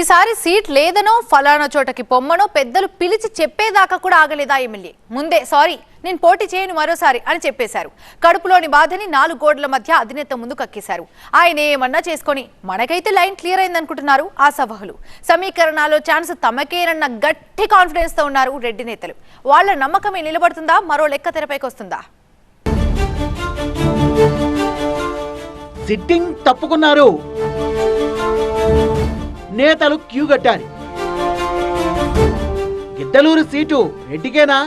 ఈసారి సీట్ లేదనో ఫలానా చోటకి పొమ్మనో పెద్దలు పిలిచి చెప్పేదాకా కూడా ఆగలేదా ఎమ్మెల్యే? ముందే సారీ నేను పోటీ చేయను మరోసారి అని చెప్పేశారు. కడుపులోని బాధని నాలుగు గోడల మధ్య అధినేత ముందు కక్కేశారు. ఆయన ఏమన్నా చేసుకొని మనకైతే లైన్ క్లియర్ అయిందనుకుంటున్నారు ఆ సభలు సమీకరణాల్లో ఛాన్స్ తమకేనన్న గట్టి కాన్ఫిడెన్స్తో ఉన్నారు రెడ్డి నేతలు. వాళ్ళ నమ్మకమే నిలబడుతుందా? మరో లెక్క తెరపైకి వస్తుందా? సిట్టింగ్ తప్పుకున్నారు. నేతలు క్యూ కట్టారు. గిద్దలూరు సీటు రెడ్డికేనా?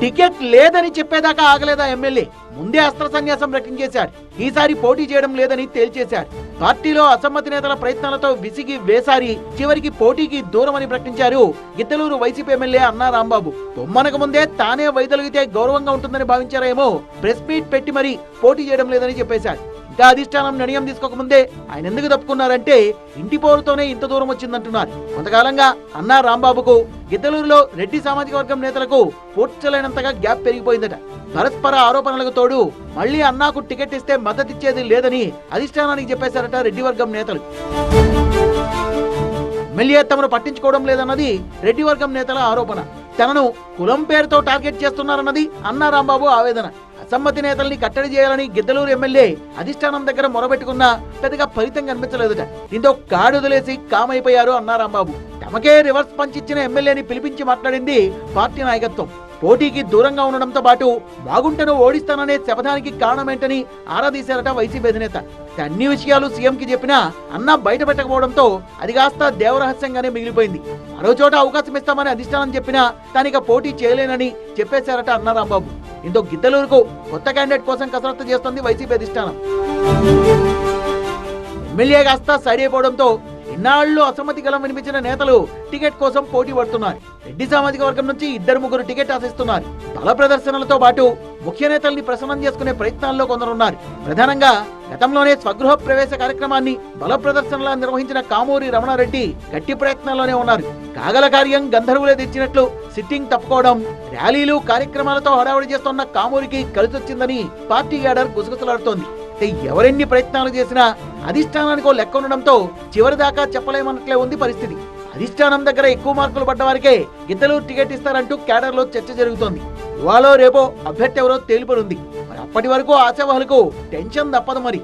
టికెట్ లేదని చెప్పేదాకా ఆగలేదా ఎమ్మెల్యే? ముందే అస్త్ర సన్యాసం ప్రకటించేశాడు ఈసారి పోటీ చేయడం లేదని తేల్చేశాడు. పార్టీలో అసమ్మతి నేతల ప్రయత్నాలతో విసిగి వేసారి చివరికి పోటీకి దూరమని ప్రకటించారు గిద్దలూరు వైసీపీ ఎమ్మెల్యే అన్నా రాంబాబు. బొమ్మనకు ముందే తానే వైదొలిగితే గౌరవంగా ఉంటుందని భావించారేమో. ప్రెస్ మీట్ పెట్టి మరీ పోటీ చేయడం లేదని చెప్పేశారు. ఇంకా అధిష్టానం నిర్ణయం తీసుకోకముందే ఆయన ఎందుకు తప్పుకున్నారంటే ఇంటి పోరుతోనే ఇంత దూరం వచ్చిందంటున్నారు. కొంతకాలంగా అన్నా రాంబాబుకు గిద్దలూరులో రెడ్డి సామాజిక వర్గం నేతలకు పూడ్చలేనంతగా గ్యాప్ పెరిగిపోయిందట. పరస్పర ఆరోపణలకు తోడు మళ్ళీ అన్నాకు టికెట్ ఇస్తే మద్దతిచ్చేది లేదని అధిష్టానానికి చెప్పేశారట రెడ్డి వర్గం నేతలు. ఎమ్మెల్యే తమను పట్టించుకోవడం లేదన్నది రెడ్డి వర్గం నేతల ఆరోపణ. తనను కులం పేరుతో టార్గెట్ చేస్తున్నారన్నది అన్నా రాంబాబు ఆవేదన. అసమ్మతి నేతల్ని కట్టడి చేయాలని గిద్దలూరు ఎమ్మెల్యే అధిష్టానం దగ్గర మొరబెట్టుకున్నా పెద్దగా ఫలితం కనిపించలేదుట. దీంతో కాడుదలేసి కామైపోయారు అన్నారాంబాబు తమకే రివర్స్ పంచ్ ఇచ్చిన ఎమ్మెల్యేని పిలిపించి మాట్లాడింది పార్టీ నాయకత్వం. పోటీకి దూరంగా ఉండడంతో పాటు బాగుంటను ఓడిస్తాననే శపథానికి కారణమేంటని ఆరాదీశారట వైసీపీ అధినేత. అన్ని విషయాలు సీఎం కి చెప్పినా అన్న బయట పెట్టకపోవడంతో అది కాస్త దేవరహస్యంగానే మిగిలిపోయింది. మరో చోట అవకాశం ఇస్తామని అధిష్టానం చెప్పినా తానిక పోటీ చేయలేనని చెప్పేశారట అన్నారాంబాబు ఇంతో గిద్దలూరుకు కొత్త క్యాండిడేట్ కోసం కసరత్తు చేస్తోంది వైసీపీ అధిష్టానం. ఎమ్మెల్యే కాస్త సైడ్ అయిపోవడంతో ఇన్నాళ్ళు అసమ్మతి గలం వినిపించిన నేతలు టికెట్ కోసం పోటీ పడుతున్నారు. రెడ్డి సామాజిక వర్గం నుంచి ఇద్దరు ముగ్గురు టికెట్ ఆశిస్తున్నారు. బల ప్రదర్శనలతో పాటు ముఖ్య నేతల్ని ప్రసన్నం చేసుకునే ప్రయత్నాల్లో కొందరున్నారు. ప్రధానంగా గతంలోనే స్వగృహ ప్రవేశ కార్యక్రమాన్ని బల ప్రదర్శనలా నిర్వహించిన కామూరి రమణారెడ్డి గట్టి ప్రయత్నాల్లోనే ఉన్నారు. కాగల కార్యం గంధర్వులే తెచ్చినట్లు సిట్టింగ్ తప్పుకోవడం ర్యాలీలు కార్యక్రమాలతో హడావుడి చేస్తున్న కామూరికి కలిసొచ్చిందని పార్టీ యాడర్ గుసగుసలాడుతోంది. ఎవరెన్ని ప్రయత్నాలు చేసినా అధిష్టానానికో లెక్క ఉండడంతో చివరిదాకా చెప్పలేమన్నట్లే ఉంది పరిస్థితి. అధిష్టానం దగ్గర ఎక్కువ మార్కులు పడ్డ వారికే గిద్దలూరు టికెట్ ఇస్తారంటూ కేడర్లో చర్చ జరుగుతోంది. ఇవాళో రేపో అభ్యర్థి ఎవరో తేలిపడుంది మరి అప్పటి వరకు ఆశావాహులకు టెన్షన్ తప్పదు మరి.